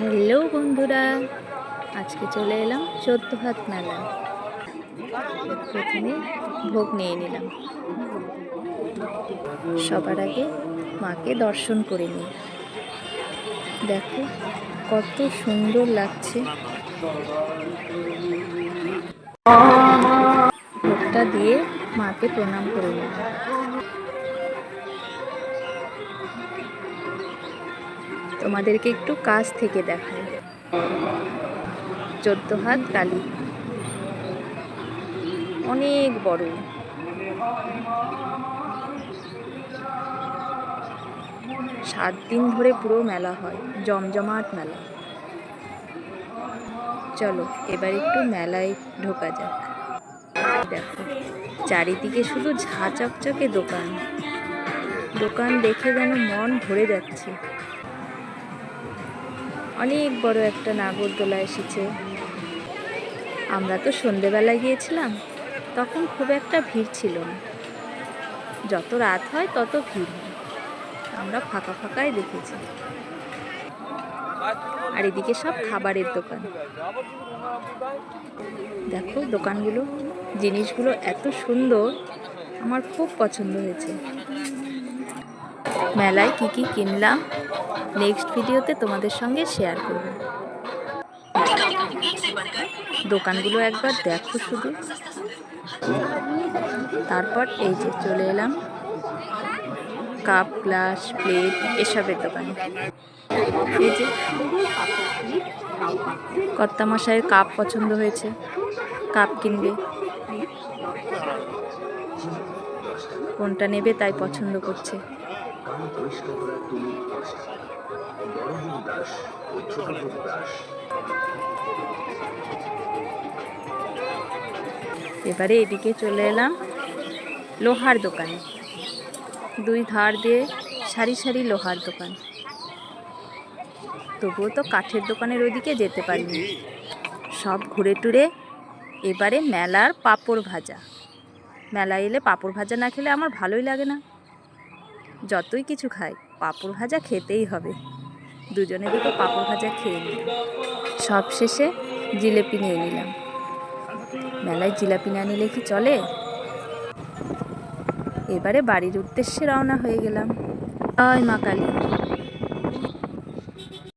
Hello বন্ধুরা, আজকে চলে এলাম চোদ্দ হাত মেলা। প্রথমে ভোগ নিয়ে নিলাম। সবার আগে মাকে দর্শন করে নিই। দেখো কত সুন্দর লাগছে। ভোগটা দিয়ে মাকে প্রণাম করে নিলাম। তোমাদেরকে একটু কাছ থেকে দেখাই। চোদ্দ হাত কালী। অনেক বড়। সাত দিন ধরে পুরো মেলা হয়, জমজমাট মেলা। চলো, এবার একটু মেলায় ঢোকা যাক। দেখো, চারিদিকে শুধু ঝা চকচকে দোকান। দোকান দেখে যেন মন ভরে যাচ্ছে। অনেক বড় একটা নাগরদোলা এসেছে। আমরা তো সন্ধেবেলায় গিয়েছিলাম, তখন খুব একটা ভিড় ছিল না। যত রাত হয় তত ভিড় হয়। আমরা ফাঁকা ফাঁকাই দেখেছি। আর এদিকে সব খাবারের দোকান। দেখো দোকানগুলো, জিনিসগুলো এত সুন্দর, আমার খুব পছন্দ হয়েছে। মেলায় কি কি কিনলাম? নেক্সট ভিডিওতে তোমাদের সঙ্গে শেয়ার করব। দোকানগুলো একবার দেখো শুধু। তারপর এই যে চলে এলাম। কাপ, গ্লাস, প্লেট, এসবের দোকানে। এই যে কর্তা মশাইয়ের কাপ পছন্দ হয়েছে। কাপ কিনবে। কোনটা নেবে তাই পছন্দ করছে। এবারে এদিকে চলে এলাম লোহার দোকানে। দুই ধার দিয়ে সারি সারি লোহার দোকান। তবুও তো কাঠের দোকানের ওইদিকে যেতে পারিনি। সব ঘুরে টুরে এবারে মেলার পাঁপড় ভাজা। মেলা এলে পাঁপড় ভাজা না খেলে আমার ভালোই লাগে না। যতই কিছু খাই, পাঁপড় ভাজা খেতেই হবে। দুজনে দুটো পাঁপড় ভাজা খেয়ে নিলাম। সব শেষে জিলেপি নিয়ে নিলাম। মেলায় জিলাপি না নিলে কি চলে? এবারে বাড়ির উদ্দেশ্যে রওনা হয়ে গেলাম। জয় মা কালী।